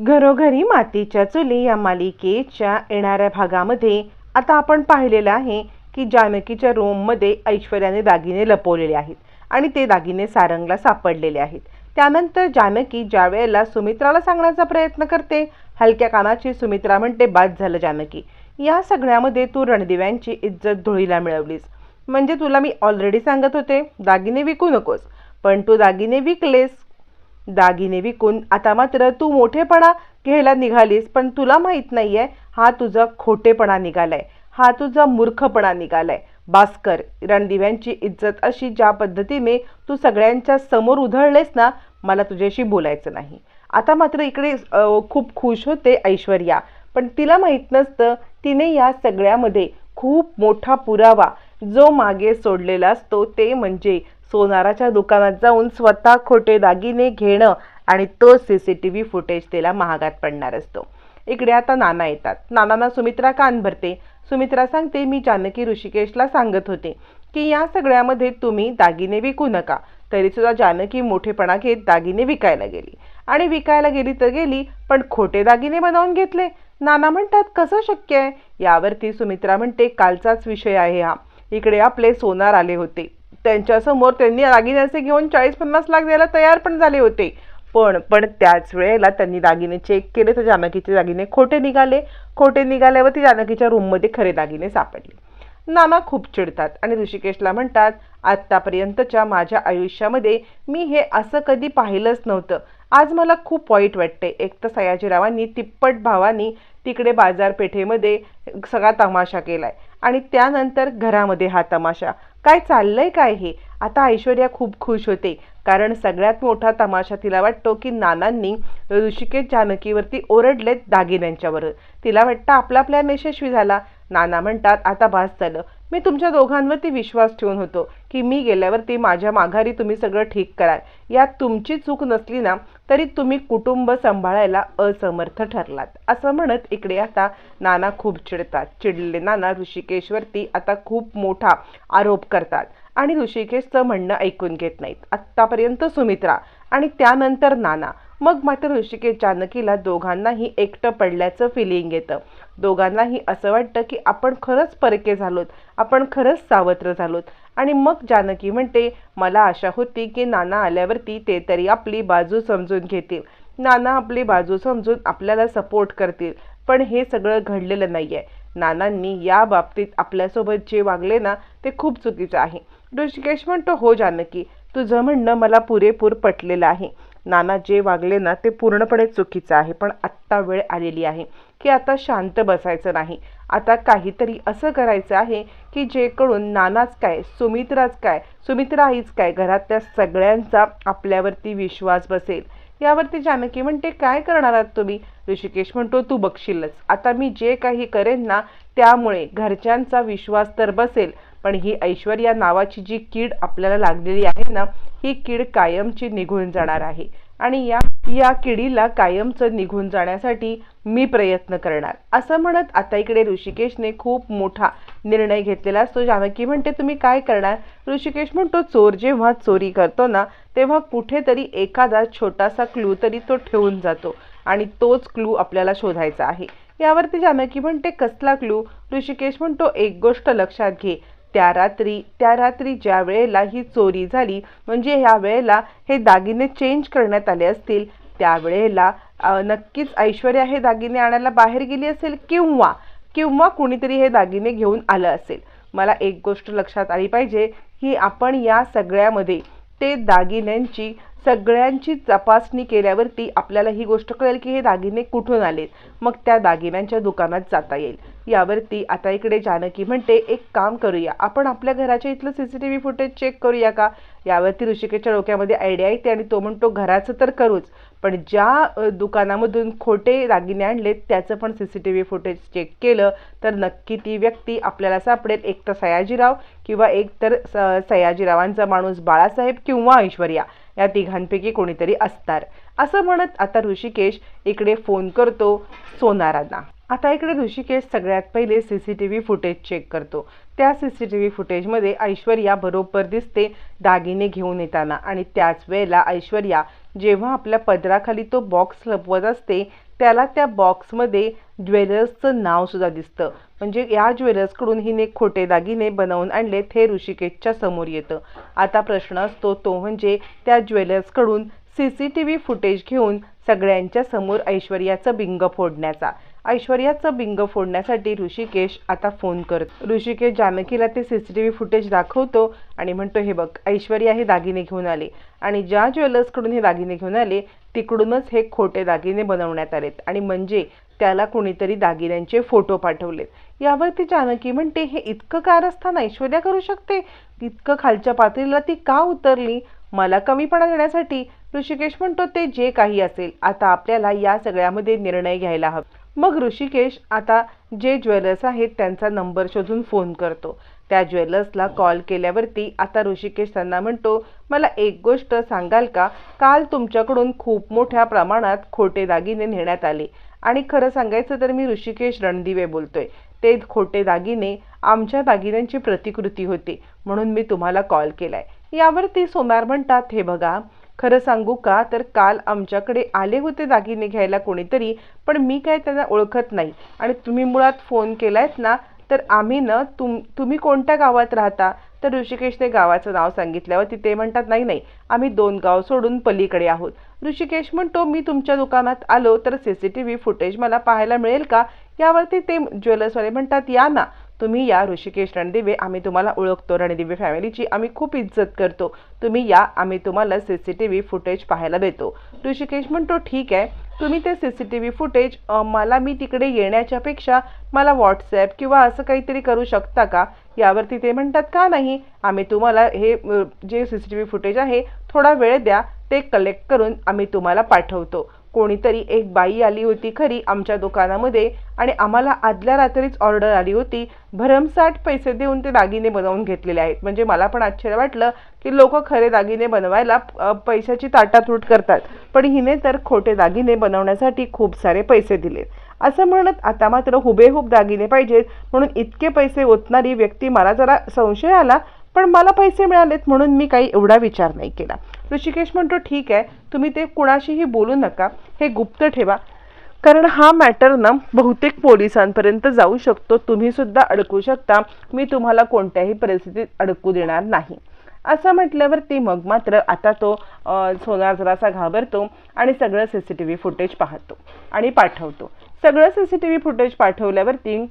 घरोघरी मातीच्या चुली या मालिकेच्या येणाऱ्या भागामध्ये आता आपण पाहिलेलं आहे की जानकीच्या रूममध्ये ऐश्वर्याने दागिने लपवलेले आहेत आणि ते दागिने सारंगला सापडलेले आहेत. त्यानंतर जानकी ज्या वेळेला सुमित्राला सांगण्याचा प्रयत्न करते हलक्या कानाची सुमित्रा म्हणते बाद झालं जानकी या सगळ्यामध्ये तू रणदिव्यांची इज्जत धुळीला मिळवलीस. म्हणजे तुला मी ऑलरेडी सांगत होते दागिने विकू नकोस. पण तू दागिने विकलेस. दागिने विकून. आता मात्र तू मोठेपणा घ्यायला निघालीस पण तुला माहीत नाही आहे हा तुझा खोटेपणा निघालाय. हा तुझा मूर्खपणा निघालाय. भास्कर रणदिव्यांची इज्जत अशी ज्या पद्धतीने तू सगळ्यांच्या समोर उधळलेस ना मला तुझ्याशी बोलायचं नाही. आता मात्र इकडे खूप खुश होते ऐश्वर्या. पण तिला माहीत नसतं तिने या सगळ्यामध्ये खूप मोठा पुरावा जो मागे सोडलेला असतो ते म्हणजे सोनाराच्या दुकानात जाऊन स्वतः खोटे दागिने घेणं आणि तो C C T V footage त्याला महागात पडणार असतो. इकडे आता नाना येतात. नानांना सुमित्रा कान भरते. सुमित्रा सांगते मी जानकी ऋषिकेशला सांगत होते की या सगळ्यामध्ये तुम्ही दागिने विकू नका. तरीसुद्धा जानकी मोठेपणा घेत दागिने विकायला गेली. आणि विकायला गेली तर गेली पण खोटे दागिने बनवून घेतले. नाना म्हणतात कसं शक्य आहे? यावरती सुमित्रा म्हणते कालचाच विषय आहे हा. इकडे आपले सोनार आले होते. त्यांच्यासमोर त्यांनी दागिन्याचे घेऊन चाळीस पन्नास लाख द्यायला तयार पण झाले होते. पण पण त्याच वेळेला त्यांनी दागिने चेक केले तर जानकीचे दागिने खोटे निघाले. खोटे निघाल्यावरती जानकीच्या रूममध्ये खरे दागिने सापडले. नाना खूप चिडतात आणि ऋषिकेशला म्हणतात आत्तापर्यंतच्या माझ्या आयुष्यामध्ये मी हे असं कधी पाहिलंच नव्हतं. आज मला खूप वाईट वाटते एक तर सयाजीरावांनी तिप्पट भावानी तिकडे बाजारपेठेमध्ये सगळा तमाशा केला आहे आणि त्यानंतर घरामध्ये हा तमाशा. काय चाललंय काय हे? आता ऐश्वर्या खूप खुश होते. कारण सगळ्यात मोठा तमाशा तिला वाटतो की नानांनी ऋषिकेश जानकीवरती ओरडलेत दागिन्यांच्यावर. तिला वाटतं आपला प्लॅन यशस्वी झाला. नाना म्हणतात आता भास झालं मी तुमच्या दोघांवरती विश्वास ठेवून होतो की मी गेल्यावरती माझ्या माघारी तुम्ही सगळं ठीक कराल. यात तुमची चूक नसली ना तरी तुम्ही कुटुंब सांभाळायला असमर्थ ठरलात. असं म्हणत इकडे आता नाना खूप चिडतात. चिडले नाना ऋषिकेशवरती आता खूप मोठा आरोप करतात आणि ऋषिकेशचं म्हणणं ऐकून घेत नाहीत. आत्तापर्यंत सुमित्रा आणि त्यानंतर नाना. मग मात्र ऋषिकेश जानकीला दोघांनाही एकटं पडल्याचं फिलिंग येतं. दोघांनाही असं वाटतं की आपण खरंच परके झालोत आपण खरंच सावत्र झालोत. आणि मग जानकी म्हणते मला आशा होती की नाना आल्यावरती ते तरी आपली बाजू समजून घेतील. नाना आपली बाजू समजून आपल्याला सपोर्ट करतील. पण हे सगळं घडलेलं नाही आहे नानांनी या बाबतीत आपल्यासोबत जे वागले ना ते खूप चुकीचं आहे. ऋषिकेश म्हणतो हो जानकी तुझं म्हणणं मला पुरेपूर पटलेलं आहे. नाना जे वागले ना ते पूर्णपणे चुकीचं आहे. पण आत्ता वेळ आलेली आहे की आता शांत बसायचं नाही. आता काहीतरी असं करायचं आहे की जे करून नानाच काय सुमित्राच काय सुमित्रा आईच काय घरातल्या सगळ्यांचा आपल्यावरती विश्वास बसेल. यावरती जानकी म्हणते काय करणार आहात तुम्ही? ऋषिकेश म्हणतो तू बघशीलच. आता मी जे काही करेन ना त्यामुळे घरच्यांचा विश्वास तर बसेल पण ही ऐश्वर्या नावाची जी कीड आपल्याला लागलेली आहे ना ही कीड कायमची निघून जाणार आहे. आणि या या किडीला कायमचं निघून जाण्यासाठी मी प्रयत्न करणार. असं म्हणत आता इकडे ऋषिकेशने खूप मोठा निर्णय घेतलेला असतो जानकी म्हणते तुम्ही काय करणार? ऋषिकेश म्हणतो चोर जेव्हा चोरी करतो ना तेव्हा कुठेतरी एखादा छोटासा क्लू तरी तो ठेवून जातो आणि तोच क्लू आपल्याला शोधायचा आहे. यावरती जानकी म्हणते कसला क्लू ऋषिकेश म्हणतो एक गोष्ट लक्षात घे. त्या रात्री त्या रात्री ज्या वेळेला ही चोरी झाली म्हणजे ह्या वेळेला हे दागिने चेंज करण्यात आले असतील त्यावेळेला नक्कीच ऐश्वर्या हे दागिने आणायला बाहेर गेली असेल किंवा किंवा कुणीतरी हे दागिने घेऊन आलं असेल. मला एक गोष्ट लक्षात आली पाहिजे की आपण या सगळ्यामध्ये ते दागिन्यांची सगळ्यांची तपासणी केल्यावरती आपल्याला ही गोष्ट कळेल की हे दागिने कुठून आलेत. मग त्या दागिन्यांच्या दुकानात जाता येईल. यावरती आता इकडे जानकी म्हणते एक काम करूया. आपण आपल्या घराच्या इथलं C C T V footage check करूया का? यावरती ऋषिकेच्या डोक्यामध्ये आयडिया येते आणि तो म्हणतो घराचं तर करूच. पण ज्या दुकानामधून खोटे दागिने आणलेत त्याचं पण C C T V footage check केलं तर नक्की ती व्यक्ती आपल्याला सापडेल. एक तर सयाजीराव किंवा एक तर स- सयाजीरावांचा माणूस बाळासाहेब किंवा ऐश्वर्या या तिघांपैकी कोणीतरी असणार. असं म्हणत आता ऋषिकेश इकडे फोन करतो सोनारांना. आता इकडे ऋषिकेश सगळ्यात पहिले C C T V footage check करतो. त्या सी सी टी व्ही फुटेजमध्ये ऐश्वर्या बरोबर दिसते दागिने घेऊन येताना. आणि त्याच वेळेला ऐश्वर्या जेव्हा आपल्या पदराखाली तो बॉक्स लपवत असते त्याला त्या बॉक्समध्ये ज्वेलर्सचं नावसुद्धा दिसतं. म्हणजे या ज्वेलर्सकडून हिने खोटे दागिने बनवून आणले हे ऋषिकेशच्या समोर येतं. आता प्रश्न असतो तो म्हणजे त्या ज्वेलर्सकडून C C T V footage घेऊन सगळ्यांच्या समोर ऐश्वर्याचं बिंग फोडण्याचा. ऐश्वर्याचं बिंग फोडण्यासाठी ऋषिकेश आता फोन करत. ऋषिकेश जानकीला ते C C T V footage दाखवतो आणि म्हणतो हे बघ ऐश्वर्या हे दागिने घेऊन आले आणि ज्या ज्वेलर्सकडून हे दागिने घेऊन आले तिकडूनच हे खोटे दागिने बनवण्यात आलेत आणि म्हणजे त्याला कुणीतरी दागिन्यांचे फोटो पाठवलेत. यावरती जानकी म्हणते हे इतकं कारस्थान ऐश्वर्या करू शकते? इतकं खालच्या पातळीला ती का उतरली? मला कमीपणा देण्यासाठी? ऋषिकेश म्हणतो ते जे काही असेल आता आपल्याला या सगळ्यामध्ये निर्णय घ्यायला हवा. मग ऋषिकेश आता जे ज्वेलर्स आहेत त्यांचा नंबर शोधून फोन करतो. त्या ज्वेलर्सला कॉल केल्यावरती आता ऋषिकेश त्यांना म्हणतो मला एक गोष्ट सांगाल का? काल तुमच्याकडून खूप मोठ्या प्रमाणात खोटे दागिने नेण्यात आले. आणि खरं सांगायचं तर मी ऋषिकेश रणदिवे बोलतोय. ते खोटे दागिने आमच्या दागिन्यांची प्रतिकृती होती. म्हणून मी तुम्हाला कॉल केलाय. यावरती सोनार म्हणतात हे बघा खरं सांगू का? तर काल आमच्याकडे आले होते दागिने घ्यायला कोणीतरी पण मी काय त्यांना ओळखत नाही. आणि तुम्ही मुळात फोन केलायत ना तर आम्ही ना तुम तुम्ही कोणत्या गावात राहता? तर ऋषिकेशने गावाचं नाव सांगितल्यावर ते म्हणतात नाही नाही आम्ही दोन गाव सोडून पलीकडे आहोत. ऋषिकेश म्हणतो मी तुमच्या दुकानात आलो तर C C T V footage मला पाहायला मिळेल का? यावरती ते ज्वेलर्सवाले म्हणतात या ना तुम्ही या ऋषिकेश रणदिवे आम्ही तुम्हाला ओळखतो. रणदिवे फॅमिलीची आम्ही खूप इज्जत करतो. तुम्ही या आम्ही तुम्हाला C C T V footage पाहायला देतो. ऋषिकेश म्हणतो ठीक आहे. तुम्ही ते C C T V footage मला मी तिकडे येण्याच्यापेक्षा मला व्हॉट्सॲप किंवा असं काहीतरी करू शकता का? यावरती ते म्हणतात का नाही? आम्ही तुम्हाला हे जे C C T V footage आहे थोडा वेळ द्या. ते कलेक्ट करून आम्ही तुम्हाला पाठवतो. कोणीतरी एक बाई आली होती खरी आमच्या दुकानामध्ये आणि आम्हाला आदल्या रात्रीच ऑर्डर आली होती. भरमसाठ पैसे देऊन ते दागिने बनवून घेतलेले आहेत. म्हणजे मला पण आश्चर्य वाटलं की लोक खरे दागिने बनवायला पैशाची ताटातूट करतात. पण हिने तर खोटे दागिने बनवण्यासाठी खूप सारे पैसे दिलेत. असं म्हणत आता मात्र हुबेहूब दागिने पाहिजेत. म्हणून इतके पैसे ओतणारी व्यक्ती मला जरा संशय आला पण मला पैसे मिळालेत म्हणून मी काही एवढा विचार नाही केला. ऋषिकेश म्हणतो ठीक आहे तुम्ही ते कुणाशीही बोलू नका हे गुप्त ठेवा. कारण हा मॅटर ना बहुतेक पोलिसांपर्यंत जाऊ शकतो. तुम्ही सुद्धा अडकू शकता. मी तुम्हाला कोणत्याही परिस्थितीत अडकू देणार नाही. असं म्हटल्यावरती मग मात्र आता तो सोनार जरासा घाबरतो आणि सगळं C C T V footage पाहतो आणि पाठवतो. सगळं C C T V footage पाठवल्यावरती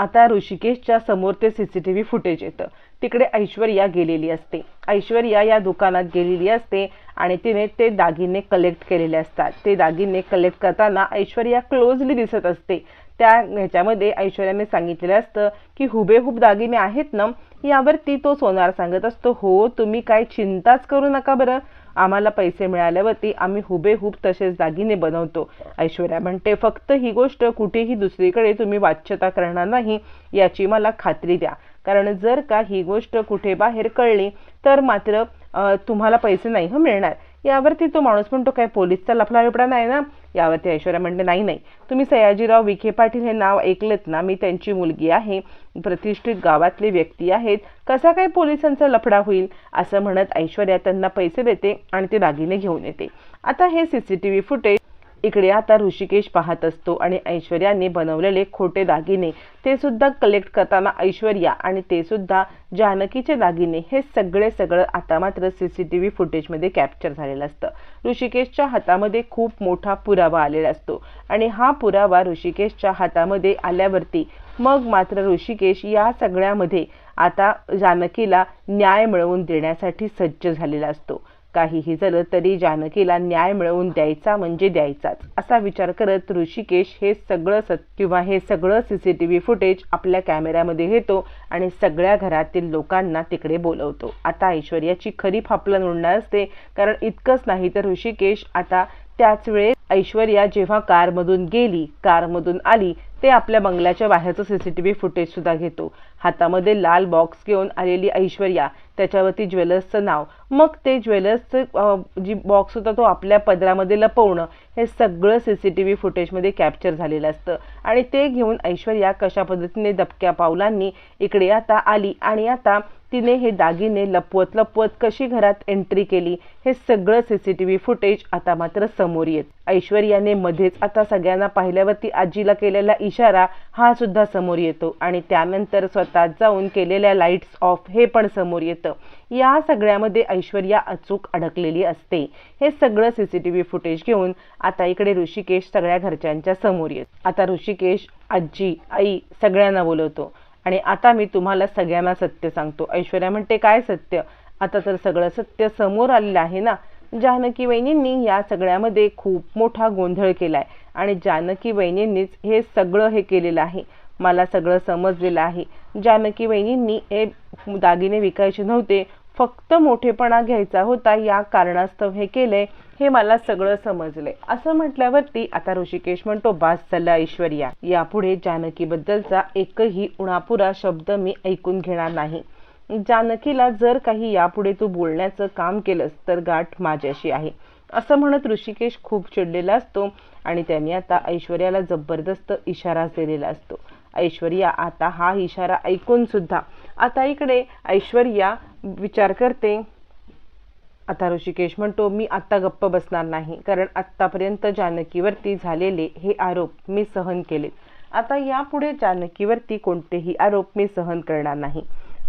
आता ऋषिकेशच्या समोर ते C C T V footage येतं. तिकडे ऐश्वर्या गेलेली असते. ऐश्वर्या या दुकानात गेलेली असते आणि तिने ते दागिने कलेक्ट केलेले असतात. ते दागिने कलेक्ट करताना ऐश्वर्या क्लोजली दिसत असते. त्या ह्याच्यामध्ये ऐश्वर्याने सांगितलेलं असतं की हुबेहूब दागिने आहेत ना? यावरती तो सोनार सांगत असतो हो तुम्ही काय चिंताच करू नका बरं. आम्हाला पैसे मिळाल्यावरती आम्ही हुबेहूब तसेच दागिने बनवतो. ऐश्वर्या म्हणते फक्त ही गोष्ट कुठेही दुसरीकडे तुम्ही वाच्यता करणार नाही याची मला खात्री द्या. कारण जर का ही गोष्ट कुठे बाहेर कळली तर मात्र तुम्हाला पैसे नाही हं मिळणार. यावरती तो माणूस म्हणतो काय पोलीसचा लफडा विपडा नाही ना. यावरती ऐश्वर्या म्हणते नाही नाही. तुम्ही सयाजीराव विखे पाटील हे नाव ऐकलेत ना. मी त्यांची मुलगी आहे प्रतिष्ठित गावातले व्यक्ती आहेत. कसा काय पोलिसांचा लफडा होईल? असं म्हणत ऐश्वर्या त्यांना पैसे देते आणि ते दागिने घेऊन येते. आता हे C C T V footage इकडे आता ऋषिकेश पाहत असतो आणि ऐश्वर्याने बनवलेले खोटे दागिने ते सुद्धा कलेक्ट करताना ऐश्वर्या आणि ते सुद्धा जानकीचे दागिने हे सगळे सगळं आता मात्र सी सी टी व्ही फुटेजमध्ये कॅप्चर झालेलं असतं. ऋषिकेशच्या हातामध्ये खूप मोठा पुरावा आलेला असतो आणि हा पुरावा ऋषिकेशच्या हातामध्ये आल्यावरती मग मात्र ऋषिकेश या सगळ्यामध्ये आता जानकीला न्याय मिळवून देण्यासाठी सज्ज झालेला असतो. काहीही झालं तरी जानकीला न्याय मिळवून द्यायचा म्हणजे द्यायचाच. असा विचार करत ऋषिकेश हे सगळं सत किंवा हे सगळं C C T V footage आपल्या कॅमेऱ्यामध्ये घेतो आणि सगळ्या घरातील लोकांना तिकडे बोलवतो. आता ऐश्वर्याची खरी फापलं उडणार असते कारण इतकंच नाही तर ऋषिकेश आता त्याच वेळेस ऐश्वर्या जेव्हा कारमधून गेली कारमधून आली ते आपल्या बंगल्याच्या बाहेरचं सीसीटीव्ही फुटेज सुद्धा घेतो. हातामध्ये लाल बॉक्स घेऊन आलेली ऐश्वर्या त्याच्यावरती ज्वेलर्सचं नाव. मग ते ज्वेलर्सचं जी बॉक्स होता तो आपल्या पदरामध्ये लपवणं हे सगळं सी सी टी व्ही फुटेजमध्ये कॅप्चर झालेलं असतं. आणि ते घेऊन ऐश्वर्या कशा पद्धतीने दबक्या पावलांनी इकडे आता आली आणि आता तिने हे दागिने लपवत लपवत कशी घरात एंट्री केली हे सगळं C C T V footage आता मात्र समोर येत. ऐश्वर्याने मध्येच आता सगळ्यांना पाहिल्यावरती आजीला केलेला इशारा हा सुद्धा समोर येतो. आणि त्यानंतर स्वतः जाऊन केलेल्या लाईट्स ऑफ हे पण समोर येतं. या सगळ्यामध्ये ऐश्वर्या अचूक अडकलेली असते. हे सगळं C C T V footage घेऊन आता इकडे ऋषिकेश सगळ्या घरच्यांच्या समोर येत. आता ऋषिकेश आजी आई सगळ्यांना बोलवतो. आणि आता मी तुम्हाला सगळ्यांना सत्य सांगतो. ऐश्वर्या म्हणते काय सत्य? आता तर सगळं सत्य समोर आलेलं आहे ना? जानकी वहिनींनी या सगळ्यामध्ये खूप मोठा गोंधळ केलाय. आणि जानकी वहिनींनीच हे सगळं हे केलेलं आहे. मला सगळं समजलेलं आहे. जानकी वहिनींनी हे दागिने विकायचे नव्हते. फक्त मोठेपणा घ्यायचा होता. या कारणास्तव हे केलंय हे मला सगळं समजलंय असं म्हटल्यावरती आता ऋषिकेश म्हणतो बास चालला ऐश्वर्या. यापुढे जानकीबद्दलचा एकही उणापुरा शब्द मी ऐकून घेणार नाही. जानकीला जर काही यापुढे तू बोलण्याचं काम केलंस तर गाठ माझ्याशी आहे. असं म्हणत ऋषिकेश खूप चिडलेला असतो आणि त्यांनी आता ऐश्वर्याला जबरदस्त इशारा दिलेला असतो. ऐश्वर्या आता हा इशारा ऐकून सुद्धा. आता इकडे ऐश्वर्या विचार करते. आता ऋषिकेश म्हणतो मी आत्ता गप्प बसणार नाही कारण आत्तापर्यंत जानकीवरती झालेले हे आरोप मी सहन केलेत. आता यापुढे जानकीवरती कोणतेही आरोप मी सहन करणार नाही.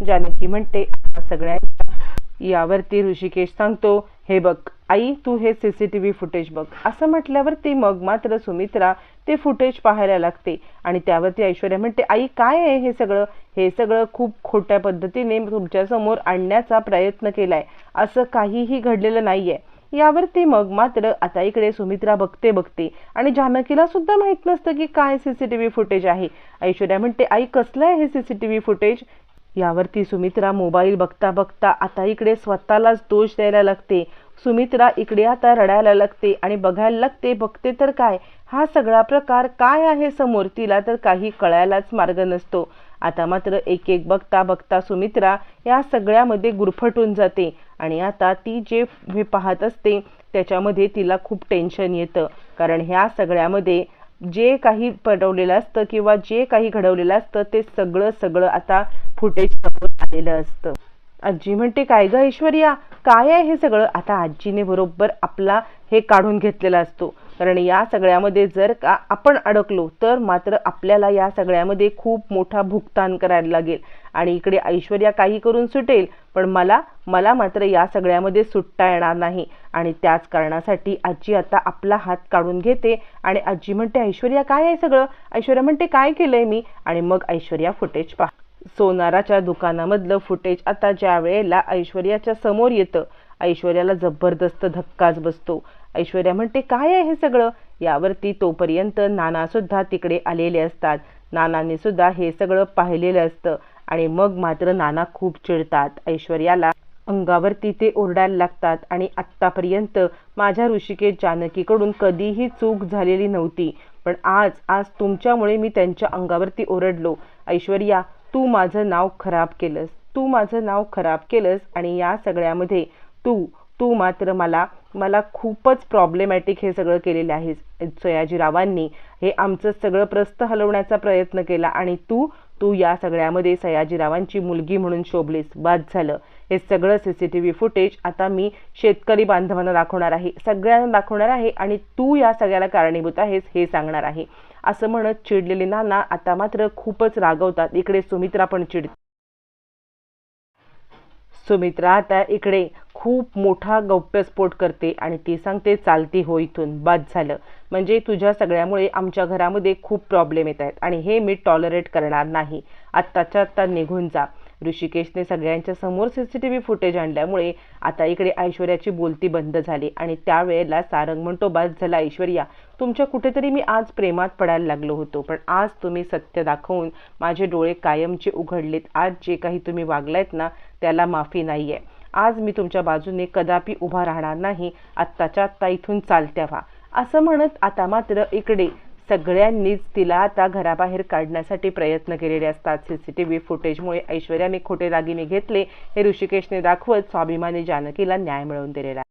जानकी म्हणते सगळ्यांच्या यावरती ऋषिकेश सांगतो हे बघ आई तू हे C C T V footage बघ. असं म्हटल्यावरती मग मात्र सुमित्रा ते फुटेज पाहायला लागते. आणि त्यावरती ऐश्वर्या म्हणते आई काय आहे हे सगळं? हे सगळं खूप खोट्या पद्धतीने तुमच्यासमोर आणण्याचा प्रयत्न केलाय. असं काहीही घडलेलं नाहीये. यावरती मग मात्र आता इकडे सुमित्रा बघते बघते आणि जानकीला सुद्धा माहीत नसतं की काय सीसीटीव्ही फुटेज आहे. ऐश्वर्या म्हणते आई कसलं आहे हे सीसीटीव्ही फुटेज यावरती सुमित्रा मोबाईल बघता बघता आता इकडे स्वतःलाच दोष द्यायला लागते. सुमित्रा इकडे आता रडायला लागते आणि बघायला लागते बघते तर काय? हा सगळा प्रकार काय आहे समोर? तिला तर काही कळायलाच मार्ग नसतो. आता मात्र एक एक बघता बघता सुमित्रा या सगळ्यामध्ये गुरफटून जाते आणि आता ती जे हे पाहत असते त्याच्यामध्ये तिला खूप टेन्शन येतं. कारण ह्या सगळ्यामध्ये जे काही पडवलेलं असतं किंवा जे काही घडवलेलं असतं ते सगळं सगळं आता फुटेज समोर आलेलं असतं. आजी म्हणते काय ग ऐश्वर्या? काय आहे हे सगळं? आता आजीने बरोबर आपला हे काढून घेतलेला असतो. कारण या सगळ्यामध्ये जर का आपण अडकलो तर मात्र आपल्याला या सगळ्यामध्ये खूप मोठा भुगतान करायला लागेल. आणि इकडे ऐश्वर्या काही करून सुटेल पण मला मला मात्र या सगळ्यामध्ये सुटता येणार नाही. आणि त्याच कारणासाठी आजी आता आपला हात काढून घेते आणि आजी म्हणते ऐश्वर्या काय आहे सगळं? ऐश्वर्या म्हणते काय केलंय मी? आणि मग ऐश्वर्या फुटेज पहा सोनाराच्या दुकानामधलं फुटेज आता ज्या वेळेला ऐश्वर्याच्या समोर येतं ऐश्वर्याला जबरदस्त धक्काच बसतो. ऐश्वर्या म्हणते काय आहे हे सगळं? यावरती तोपर्यंत नानासुद्धा तिकडे आलेले असतात. नानाने सुद्धा हे सगळं पाहिलेलं असतं आणि मग मात्र नाना खूप चिडतात. ऐश्वर्याला अंगावरती ते ओरडायला लागतात आणि आत्तापर्यंत माझ्या ऋषिकेश जानकीकडून कधीही चूक झालेली नव्हती. पण आज आज तुमच्यामुळे मी त्यांच्या अंगावरती ओरडलो. ऐश्वर्या तू माझं नाव खराब केलंस. तू माझं नाव खराब केलंस आणि या सगळ्यामध्ये तू तू मात्र मला मला खूपच प्रॉब्लेमॅटिक हे सगळं केलेलं आहेस. सयाजीरावांनी हे आमचं सगळं प्रस्थ हलवण्याचा प्रयत्न केला आणि तू तू या सगळ्यामध्ये सयाजीरावांची मुलगी म्हणून शोभलीस. बाद झालं. हे सगळं C C T V footage आता मी शेतकरी बांधवांना दाखवणार आहे. सगळ्यांना दाखवणार आहे आणि तू या सगळ्याला कारणीभूत आहेस हे सांगणार आहे. असं म्हणत चिडलेले नाना आता मात्र खूपच रागवतात. इकडे सुमित्रा पण चिडते सुमित्रा आता इकडे खूप मोठा गौप्यस्फोट करते आणि ती सांगते चालती हो इथून बाद झालं. म्हणजे तुझ्या सगळ्यामुळे आमच्या घरामध्ये खूप प्रॉब्लेम येत आहेत आणि हे मी टॉलरेट करणार नाही. आत्ताच्या आत्ता निघून जा. ऋषिकेशने सगळ्यांच्या समोर C C T V footage आणल्यामुळे आता इकडे ऐश्वर्याची बोलती बंद झाली आणि त्यावेळेला सारंग म्हणतो बाद झाला ऐश्वर्या तुमच्या कुठेतरी मी आज प्रेमात पडायला लागलो होतो पण आज तुम्ही सत्य दाखवून माझे डोळे कायमचे उघडलेत. आज जे काही तुम्ही वागलायत ना त्याला माफी नाही आहे आज मी तुमच्या बाजूने कदापि उभा राहणार नाही. आत्ताच्या आत्ता इथून चालत्या व्हा. असं म्हणत आता मात्र इकडे सगळ्यांनीच तिला आता घराबाहेर काढण्यासाठी प्रयत्न केलेले असतात. सी सी टी व्ही फुटेजमुळे ऐश्वर्याने खोटे दागिने घेतले. हे ऋषिकेशने दाखवत स्वाभिमानी जानकीला न्याय मिळवून दिलेला आहे.